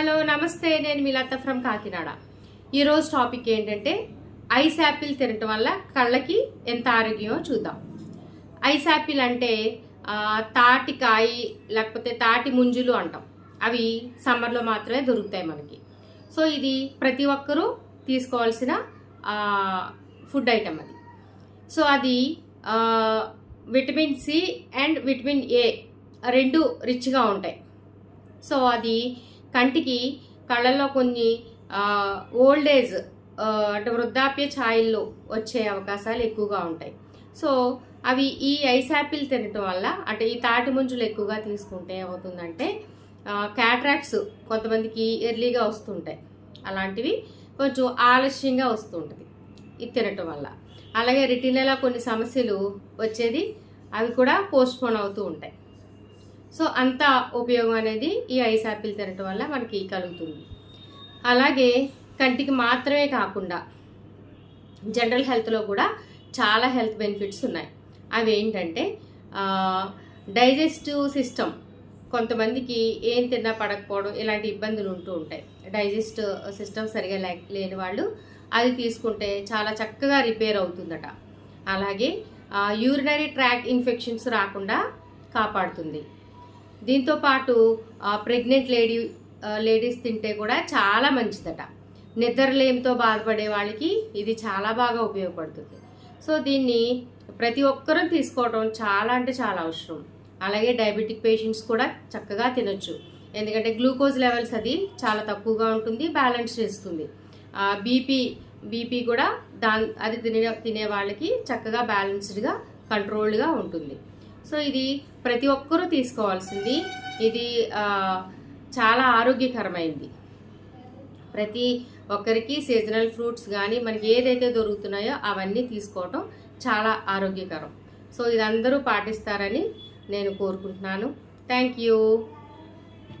Hello నమస్తే. నేను మిలత from Kakinada. ఈరోజు టాపిక్ ఏంటంటే ఐస్ యాపిల్ తినటం వల్ల కళ్ళకి ఎంత ఆరోగ్యమో చూద్దాం. ఐస్ యాపిల్ అంటే తాటి తాటికాయ లేకపోతే తాటి ముంజులు అంటాం. అవి సమ్మర్లో మాత్రమే దొరుకుతాయి మనకి. సో ఇది ప్రతి ఒక్కరూ తీసుకోవాల్సిన ఫుడ్ ఐటమ్ అది. సో అది vitamin C and vitamin A రెండు రిచ్గా ఉంటాయి. సో అది కంటికి కళ్ళల్లో కొన్ని ఓల్డ్ ఏజ్ అంటే వృద్ధాప్య ఛాయల్లో వచ్చే అవకాశాలు ఎక్కువగా ఉంటాయి. సో అవి ఈ ఐస్ యాపిల్ తినటం వల్ల అంటే ఈ తాటి ముంజులు ఎక్కువగా తీసుకుంటే ఏమవుతుందంటే క్యాట్రాక్ట్స్ కొంతమందికి ఎర్లీగా వస్తుంటాయి. అలాంటివి కొంచెం ఆలస్యంగా వస్తుంటుంది ఇది తినటం వల్ల. అలాగే రెటీనాలో కొన్ని సమస్యలు వచ్చేది అవి కూడా పోస్ట్పోన్ అవుతూ ఉంటాయి. సో అంత ఉపయోగం అనేది ఈ ఐస్ యాపిల్ తినటం వల్ల మనకి కలుగుతుంది. అలాగే కంటికి మాత్రమే కాకుండా జనరల్ హెల్త్లో కూడా చాలా హెల్త్ బెనిఫిట్స్ ఉన్నాయి. అవి ఏంటంటే డైజెస్టివ్ సిస్టమ్ కొంతమందికి ఏం తిన్నా పడకపోవడం ఇలాంటి ఇబ్బందులు ఉంటూ ఉంటాయి. డైజెస్ట్ సిస్టమ్ సరిగా లేని వాళ్ళు అది తీసుకుంటే చాలా చక్కగా రిపేర్ అవుతుందట. అలాగే యూరినరీ ట్రాక్ ఇన్ఫెక్షన్స్ రాకుండా కాపాడుతుంది. దీంతో పాటు ప్రెగ్నెంట్ లేడీ లేడీస్ తింటే కూడా చాలా మంచిదట. నిద్రలేమితో బాధపడే వాళ్ళకి ఇది చాలా బాగా ఉపయోగపడుతుంది. సో దీన్ని ప్రతి ఒక్కరూ తీసుకోవడం చాలా అంటే చాలా అవసరం. అలాగే డయాబెటిక్ పేషెంట్స్ కూడా చక్కగా తినొచ్చు. ఎందుకంటే గ్లూకోజ్ లెవెల్స్ అది చాలా తక్కువగా ఉంటుంది బ్యాలెన్స్ చేస్తుంది. బీపీ బీపీ కూడా దా అది తినే తినే వాళ్ళకి చక్కగా బ్యాలెన్స్డ్గా కంట్రోల్డ్గా ఉంటుంది. సో ఇది ప్రతి ఒక్కరూ తీసుకోవాల్సింది. ఇది చాలా ఆరోగ్యకరమైంది. ప్రతి ఒక్కరికి సీజనల్ ఫ్రూట్స్ కానీ మనకి ఏదైతే దొరుకుతున్నాయో అవన్నీ తీసుకోవటం చాలా ఆరోగ్యకరం. సో ఇది అందరూ పాటిస్తారని నేను కోరుకుంటున్నాను. Thank you